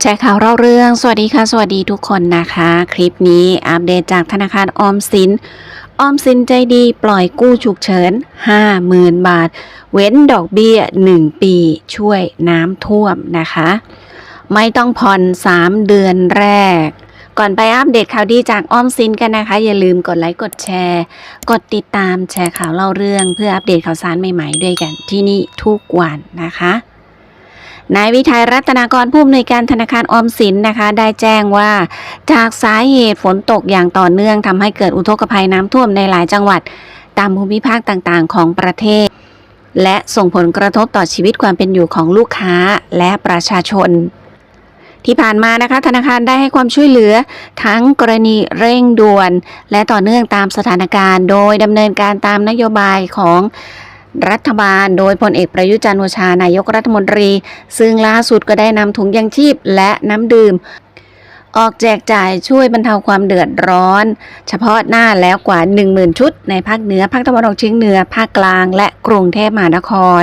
แชร์ข่าวเล่าเรื่อง สวัสดีค่ะ สวัสดีทุกคนนะคะ คลิปนี้อัปเดตจากธนาคารออมสิน ออมสินใจดีปล่อยกู้ฉุกเฉิน 50,000 บาท เว้นดอกเบี้ย 1 ปีช่วยน้ำท่วมนะคะ ไม่ต้องผ่อน 3 เดือนแรก ก่อนไปอัปเดตข่าวดีจากออมสินกันนะคะ อย่าลืมกดไลค์ กดแชร์ กดติดตามแชร์ข่าวเล่าเรื่อง เพื่ออัปเดตข่าวสารใหม่ๆด้วยกันที่นี่ทุกวันนะคะ นายวิทัยรัตนากรผู้อำนวยการธนาคารออมสินนะคะ ได้แจ้งว่า จากสาเหตุฝนตกอย่างต่อเนื่องทำให้เกิดอุทกภัยน้ำท่วมในหลายจังหวัด ตามภูมิภาคต่างๆ ของประเทศ และส่งผลกระทบต่อชีวิตความเป็นอยู่ของลูกค้าและประชาชนที่ผ่านมานะคะ ธนาคารได้ให้ความช่วยเหลือทั้งกรณีเร่งด่วน และต่อเนื่องตามสถานการณ์ โดยดำเนินการตามนโยบายของ รัฐบาล โดยพลเอกประยุจันทร์โอชานายกรัฐมนตรี ซึ่งล่าสุดก็ได้นำถุงยังชีพและน้ำดื่ม ออกแจกจ่ายช่วยบรรเทาความเดือดร้อน เฉพาะหน้าแล้วกว่า 10,000 ชุด ในภาคเหนือภาคตะวันออกเฉียงเหนือภาคกลาง และกรุงเทพมหานคร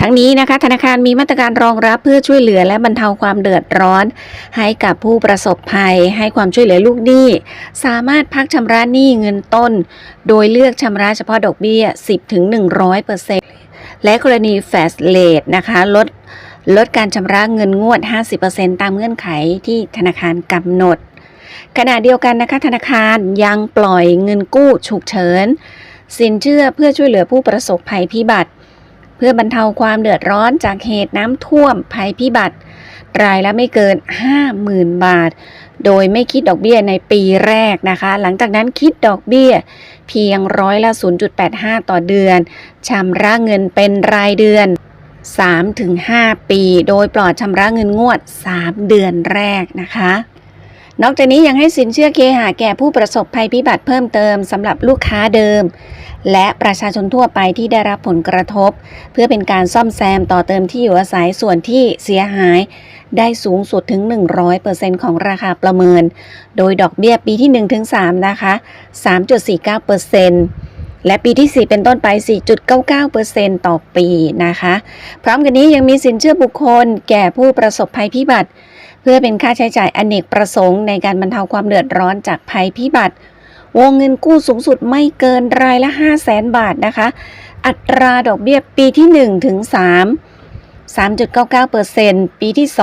ทั้งนี้นะคะธนาคารมีมาตรการรองรับเพื่อช่วยเหลือและบรรเทาความเดือดร้อน ให้กับผู้ประสบภัย ให้ความช่วยเหลือลูกหนี้ สามารถพักชำระหนี้เงินต้น โดยเลือกชำระเฉพาะดอกเบี้ย 10-100%และกรณีแฟสเลทนะคะลดลดการชำระเงินงวด 50%ตามเงื่อนไขที่ธนาคารกำหนด ขณะเดียวกันนะคะธนาคารยังปล่อยเงินกู้ฉุกเฉิน สินเชื่อเพื่อช่วยเหลือผู้ประสบภัยพิบัติ เพื่อบรรเทาความเดือดร้อนจากเหตุน้ำท่วมภัยพิบัติ รายละไม่เกิน 50,000 บาท โดยไม่คิดดอกเบี้ยในปีแรกนะคะ หลังจากนั้นคิดดอกเบี้ย เพียงร้อยละ 0.85 ต่อเดือนชำระเงินเป็นรายเดือน 3-5 ปี โดยปลอดชำระเงินงวด 3 เดือนแรกนะคะ นอกจากนี้ยังให้สินเชื่อเคหะแก่ผู้ประสบภัยพิบัติเพิ่มเติมสำหรับลูกค้าเดิม และประชาชนทั่วไปที่ได้รับผลกระทบ เพื่อเป็นการซ่อมแซมต่อเติมที่อยู่อาศัยส่วนที่เสียหาย ได้สูงสุดถึง 100%ของราคาประเมิน โดยดอกเบี้ยปีที่ 1-3 นะคะ 3.49%และปีที่ 4 เป็นต้นไป 4.99%ต่อปีนะคะ พร้อมกันนี้ยังมีสินเชื่อบุคคล แก่ผู้ประสบภัยพิบัติ เพื่อเป็นค่าใช้จ่ายอเนกประสงค์ในการบรรเทาความเดือดร้อนจากภัยพิบัติ วงเงินกู้สูงสุดไม่เกินรายละ 5 0 0แสนบาทนะคะ อัตราดอกเบี้ยปีที่ 1 ถึง 3 3.99%ปีที่ 2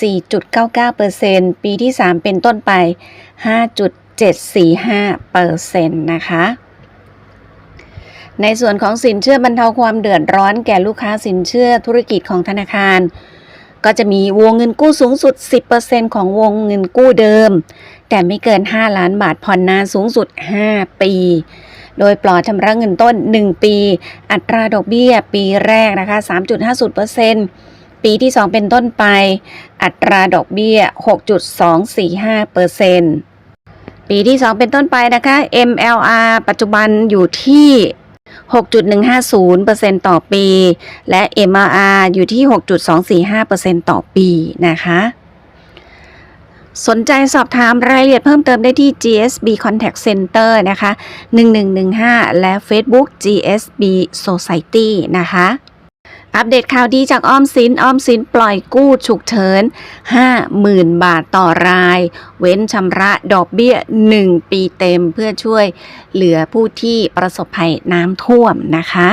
4.99%ปีที่ 3 เป็นต้นไป 5.745%นะคะในส่วนของสินเชื่อบรรเทาความเดือดร้อนแก่ลูกค้าสินเชื่อธุรกิจของธนาคาร ก็จะมีวงเงินกู้สูงสุด 10%ของวงเงินกู้เดิม แต่ไม่เกิน 5 ล้านบาทผ่อนนานสูงสุด 5 ปี โดยปลอดชำระเงินต้น 1 ปี อัตราดอกเบี้ยปีแรกนะคะ 3.50%ปีที่ 2 เป็นต้นไป อัตราดอกเบี้ย 6.245%ปีที่ 2 เป็นต้นไปนะคะ MLR ปัจจุบันอยู่ที่ 6.150%ต่อปี และ MRR อยู่ที่ 6.245%ต่อปีนะคะสนใจสอบถามรายละเอียดเพิ่มเติมได้ที่ GSB Contact Center นะคะ 1115 และ Facebook GSB Society นะคะ อัปเดตข่าวดีจากอ้อมสินอ้อมสินปล่อยกู้ฉุกเฉิน 50,000 บาทต่อราย เว้นชำระดอกเบี้ย 1 ปีเต็มเพื่อช่วยเหลือผู้ที่ประสบภัยน้ำท่วมนะคะ